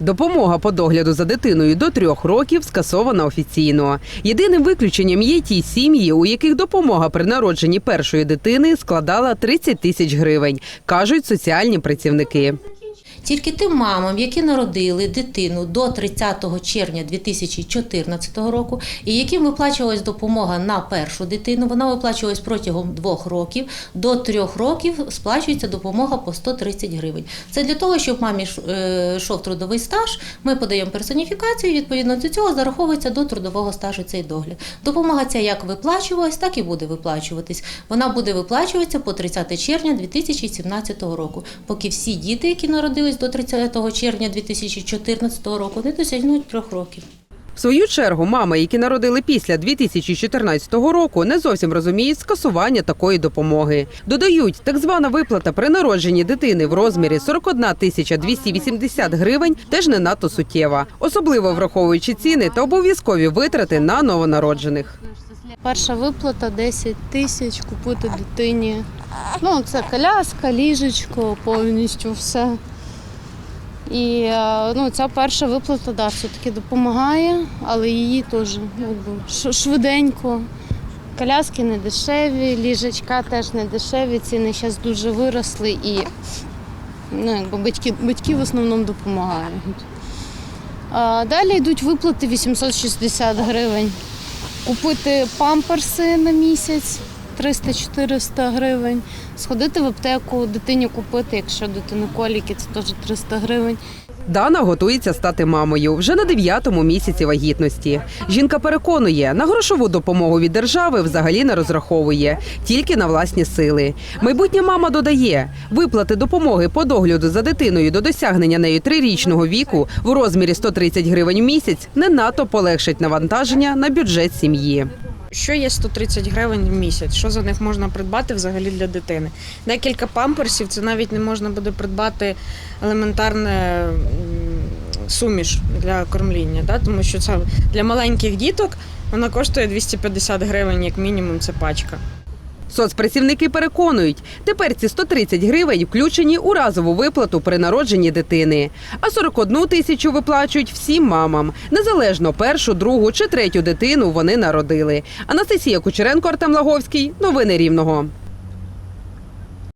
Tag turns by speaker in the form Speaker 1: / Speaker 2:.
Speaker 1: Допомога по догляду за дитиною до трьох років скасована офіційно. Єдиним виключенням є ті сім'ї, у яких допомога при народженні першої дитини складала 30 тисяч гривень, кажуть соціальні працівники.
Speaker 2: Тільки тим мамам, які народили дитину до 30 червня 2014 року, і яким виплачувалась допомога на першу дитину, вона виплачувалась протягом двох років. До трьох років сплачується допомога по 130 гривень. Це для того, щоб мамі е, йшов трудовий стаж. Ми подаємо персоніфікацію. і, Відповідно до цього зараховується до трудового стажу цей догляд. Допомога ця як виплачувалась, так і буде виплачуватись. Вона буде виплачуватися по 30 червня 2017 року, поки всі діти, які народились до 30 червня 2014 року, не досягнуть трьох років.
Speaker 1: В свою чергу мами, які народили після 2014 року, не зовсім розуміють скасування такої допомоги. Додають, так звана виплата при народженні дитини в розмірі 41 тисяча 280 гривень теж не надто суттєва, особливо враховуючи ціни та обов'язкові витрати на новонароджених.
Speaker 3: Перша виплата 10 тисяч купити дитині. Ну, це коляска, ліжечко, повністю все. І е, ну, ця перша виплата да, все-таки допомагає, але її теж ну, якби, швиденько. Коляски не дешеві, ліжечка теж не дешеві, ціни зараз дуже виросли і ну, якби батьки, батьки в основному допомагають. А далі йдуть виплати 860 гривень купити памперси на місяць 300-400 гривень, сходити в аптеку, дитині купити, якщо дитини коліки, це теж 300 гривень.
Speaker 1: Дана готується стати мамою вже на дев'ятому місяці вагітності. Жінка переконує, на грошову допомогу від держави взагалі не розраховує, тільки на власні сили. Майбутня мама додає, виплати допомоги по догляду за дитиною до досягнення нею трирічного віку в розмірі 130 гривень в місяць не надто полегшить навантаження на бюджет сім'ї.
Speaker 4: Що є 130 гривень в місяць? Що за них можна придбати взагалі для дитини? Декілька памперсів це навіть не можна буде придбати елементарне суміш для кормління, да? тому що це для маленьких діток вона коштує 250 гривень, як мінімум, це пачка.
Speaker 1: Соцпрацівники переконують, тепер ці 130 гривень включені у разову виплату при народженні дитини, а 41 тисячу виплачують всім мамам. Незалежно першу, другу чи третю дитину вони народили. Анастасія Кучеренко, Артем Лаговський. Новини Рівного.